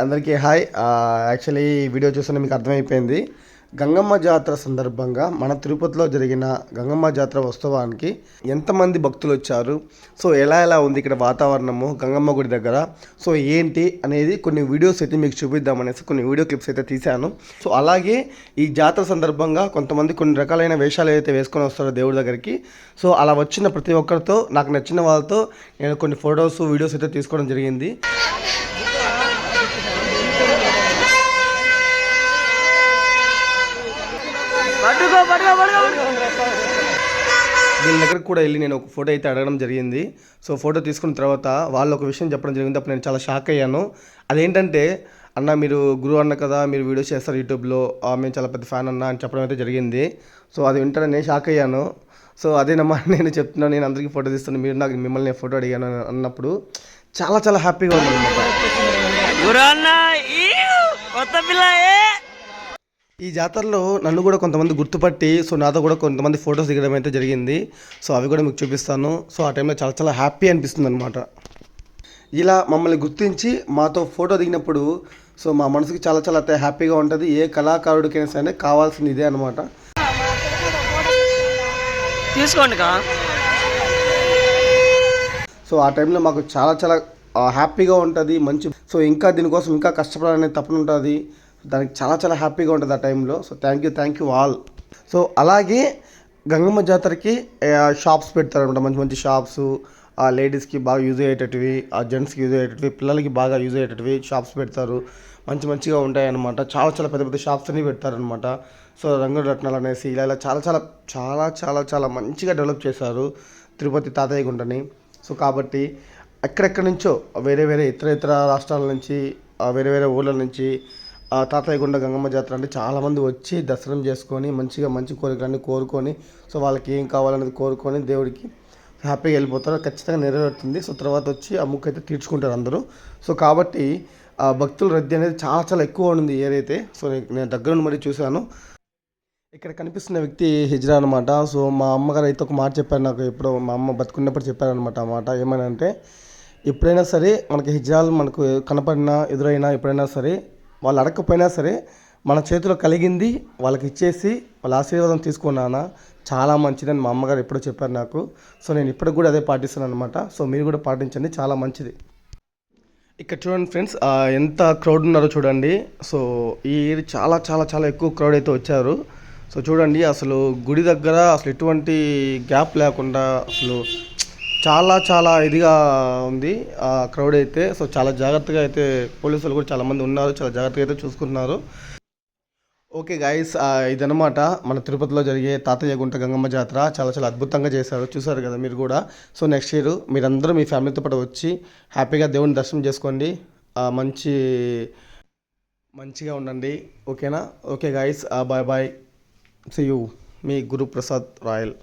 అందరికీ hi. Actually ఈ video చూస్తే మీకు అర్థమైపోయింది. గంగమ్మ జాతర సందర్భంగా మన తిరుపతిలో జరిగిన గంగమ్మ జాతర ఉత్సవానికి ఎంతమంది భక్తులు వచ్చారు? సో ఎలా ఎలా ఉంది ఇక్కడ వాతావరణము గంగమ్మ గుడి దగ్గర? సో ఏంటి అనేది కొన్ని వీడియోస్ అయితే మీకు చూపిద్దామనేసి కొన్ని వీడియో క్లిప్స్ అయితే తీశాను. సో అలాగే ఈ జాతర సందర్భంగా కొంతమంది కొన్ని రకాలైన వేషాలు అయితే వేసుకొని వస్తారో దేవుడి దగ్గరికి సో అలా వచ్చిన ప్రతి ఒక్కరితో నాకు నచ్చిన వాళ్ళతో నేను కొన్ని ఫొటోస్ వీడియోస్ అయితే తీసుకోవడం జరిగింది. వీళ్ళ దగ్గరకు కూడా వెళ్ళి నేను ఒక ఫోటో అయితే అడగడం జరిగింది. సో ఫోటో తీసుకున్న తర్వాత వాళ్ళు ఒక విషయం చెప్పడం జరిగింది. అప్పుడు నేను చాలా షాక్ అయ్యాను. అదేంటంటే అన్న మీరు గురువు అన్న కదా మీరు వీడియోస్ చేస్తారు యూట్యూబ్లో. ఆ, మేము చాలా పెద్ద ఫ్యాన్ అన్న అని చెప్పడం అయితే జరిగింది. సో అది వింటనే నేను షాక్ అయ్యాను. సో అదేనమ్మా నేను చెప్తున్నాను నేను అందరికీ ఫోటో తీస్తాను మీరు నాకు మిమ్మల్ని నేను ఫోటో అడిగాను అని అన్నప్పుడు చాలా చాలా హ్యాపీగా ఉంది అనమాట ఈ జాతరలో నన్ను కూడా కొంతమంది గుర్తుపట్టి సో నాతో కూడా కొంతమంది ఫొటోస్ దిగడం అయితే జరిగింది. సో అవి కూడా మీకు చూపిస్తాను. సో ఆ టైంలో చాలా చాలా హ్యాపీ అనిపిస్తుంది అనమాట ఇలా మమ్మల్ని గుర్తించి మాతో ఫోటో దిగినప్పుడు సో మా మనసుకి చాలా చాలా అయితే హ్యాపీగా ఉంటుంది. ఏ కళాకారుడికైనా సరే కావాల్సింది ఇదే అనమాట తీసుకోండి సో ఆ టైంలో మాకు చాలా చాలా హ్యాపీగా ఉంటుంది మంచి సో ఇంకా దీనికోసం ఇంకా కష్టపడాలనే తపన ఉంటుంది. దానికి చాలా చాలా హ్యాపీగా ఉంటుంది ఆ టైంలో. So thank you thank you all so అలాగే గంగమ్మ జాతరకి షాప్స్ పెడతారనమాట మంచి మంచి షాప్స్ ఆ లేడీస్కి బాగా యూజ్ అయ్యేటట్టువి ఆ జెంట్స్కి యూజ్ అయ్యేటవి పిల్లలకి బాగా యూజ్ అయ్యేటవి షాప్స్ పెడతారు. మంచి మంచిగా ఉంటాయన్నమాట. చాలా చాలా పెద్ద పెద్ద షాప్స్ అన్ని పెడతారనమాట సో రంగుల రత్నాలు అనేసి ఇలా ఇలా చాలా చాలా చాలా చాలా చాలా మంచిగా డెవలప్ చేశారు తిరుపతి తాతయ్య గుంటని. సో కాబట్టి ఎక్కడెక్కడి నుంచో వేరే వేరే ఇతర ఇతర రాష్ట్రాల నుంచి వేరే వేరే ఊళ్ళ నుంచి తాతయ్య గుండ గంగమ్మ జాతర అంటే చాలామంది వచ్చి దర్శనం చేసుకొని మంచిగా మంచి కోరికలన్నీ కోరుకొని సో వాళ్ళకి ఏం కావాలనేది కోరుకొని దేవుడికి హ్యాపీగా వెళ్ళిపోతారు. ఖచ్చితంగా నెరవేరుతుంది. సో తర్వాత వచ్చి ఆ ముక్కు అయితే తీర్చుకుంటారు అందరూ. సో కాబట్టి ఆ భక్తుల రద్దీ అనేది చాలా చాలా ఎక్కువ ఉంది ఏదైతే సో నేను- దగ్గర నుండి మరీ చూశాను. ఇక్కడ కనిపిస్తున్న వ్యక్తి హిజ్రా అనమాట సో మా అమ్మగారు అయితే ఒక మాట చెప్పారు నాకు ఎప్పుడో మా అమ్మ బతుకున్నప్పుడు చెప్పారనమాట అనమాట ఆ మాట. అంటే ఎప్పుడైనా సరే మనకి హిజ్రాలు మనకు కనపడినా ఎదురైనా ఎప్పుడైనా సరే వాళ్ళు అడగకపోయినా సరే మన చేతిలో కలిగింది వాళ్ళకి ఇచ్చేసి వాళ్ళ ఆశీర్వాదం తీసుకున్నానా చాలా మంచిదని మా అమ్మగారు ఎప్పుడో చెప్పారు నాకు. సో నేను ఇప్పటికి కూడా అదే పాటిస్తున్నాను అనమాట సో మీరు కూడా పాటించండి చాలా మంచిది. ఇక్కడ చూడండి ఫ్రెండ్స్ ఎంత క్రౌడ్ ఉన్నారో చూడండి. సో ఈ చాలా చాలా చాలా ఎక్కువ క్రౌడ్ అయితే వచ్చారు. సో చూడండి అసలు గుడి దగ్గర అసలు ఎటువంటి గ్యాప్ లేకుండా అసలు చాలా చాలా ఇదిగా ఉంది ఆ క్రౌడ్ అయితే. సో చాలా జాగ్రత్తగా అయితే పోలీసులు కూడా చాలామంది ఉన్నారు చాలా జాగ్రత్తగా అయితే చూసుకుంటున్నారు. ఓకే గాయస్ ఇదనమాట మన తిరుపతిలో జరిగే తాతయ్య గుంట గంగమ్మ జాతర చాలా చాలా అద్భుతంగా చేశారు. చూసారు కదా మీరు కూడా. సో నెక్స్ట్ ఇయర్ మీరందరూ మీ ఫ్యామిలీతో పాటు వచ్చి హ్యాపీగా దేవుని దర్శనం చేసుకోండి. మంచి మంచిగా ఉండండి. ఓకేనా okay guys bye bye see you me Guru Prasad royal.